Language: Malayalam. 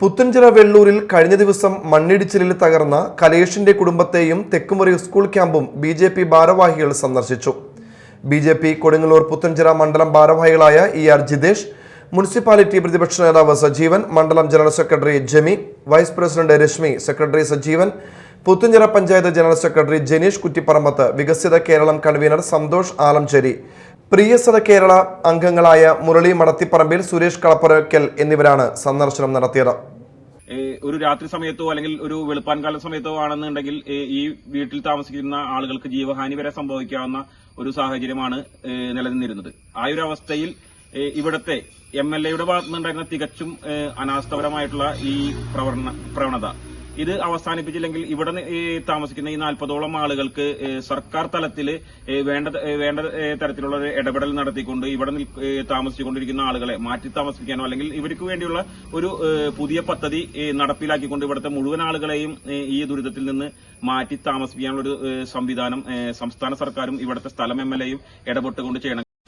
പുത്തഞ്ചിറ വെള്ളൂരിൽ കഴിഞ്ഞ ദിവസം മണ്ണിടിച്ചിലിൽ തകർന്ന കലേഷിന്റെ കുടുംബത്തെയും തെക്കുമുറി സ്കൂൾ ക്യാമ്പും ബി ജെ പി ഭാരവാഹികൾ സന്ദർശിച്ചു. B J P Kodungallur Puthenchira മണ്ഡലം ഭാരവാഹികളായ ഇ ആർ ജിതേഷ് മുനിസിപ്പാലിറ്റി പ്രതിപക്ഷ നേതാവ് സജീവൻ മണ്ഡലം general secretary Jami vice president Rashmi secretary Sajeevan Puthenchira panchayat general secretary Janeesh Kuttiparambath വികസിത കേരളം കൺവീനർ സന്തോഷ് ആലംചേരി പ്രിയസത കേരള അംഗങ്ങളായ മുരളി മടത്തിപ്പറമ്പിൽ സുരേഷ് കളപ്പുരക്കൽ എന്നിവരാണ് സന്ദർശനം നടത്തിയത്. ഒരു രാത്രി സമയത്തോ അല്ലെങ്കിൽ ഒരു വെളുപ്പാൻകാല സമയത്തോ ആണെന്നുണ്ടെങ്കിൽ ഈ വീട്ടിൽ താമസിക്കുന്ന ആളുകൾക്ക് ജീവഹാനി വരെ സംഭവിക്കാവുന്ന ഒരു സാഹചര്യമാണ് നിലനിന്നിരുന്നത്. ആ ഒരു അവസ്ഥയിൽ ഇവിടത്തെ എം എൽ എയുടെ ഭാഗത്തുനിന്നുണ്ടായിരുന്ന തികച്ചും അനാസ്ഥപരമായിട്ടുള്ള ഈ പ്രവണ പ്രവണത ഇത് അവസാനിപ്പിച്ചില്ലെങ്കിൽ ഇവിടെ താമസിക്കുന്ന ഈ നാൽപ്പതോളം ആളുകൾക്ക് സർക്കാർ തലത്തിൽ വേണ്ട വേണ്ട തരത്തിലുള്ള ഒരു ഇടപെടൽ നടത്തിക്കൊണ്ട് ഇവിടെ താമസിച്ചുകൊണ്ടിരിക്കുന്ന ആളുകളെ മാറ്റി താമസിപ്പിക്കാനോ അല്ലെങ്കിൽ ഇവർക്ക് വേണ്ടിയുള്ള ഒരു പുതിയ പദ്ധതി നടപ്പിലാക്കിക്കൊണ്ട് ഇവിടുത്തെ മുഴുവൻ ആളുകളെയും ഈ ദുരിതത്തിൽ നിന്ന് മാറ്റി താമസിപ്പിക്കാനുള്ള ഒരു സംവിധാനം സംസ്ഥാന സർക്കാരും ഇവിടുത്തെ സ്ഥലം എം എൽ എയും ഇടപെട്ടുകൊണ്ട് ചെയ്യണം.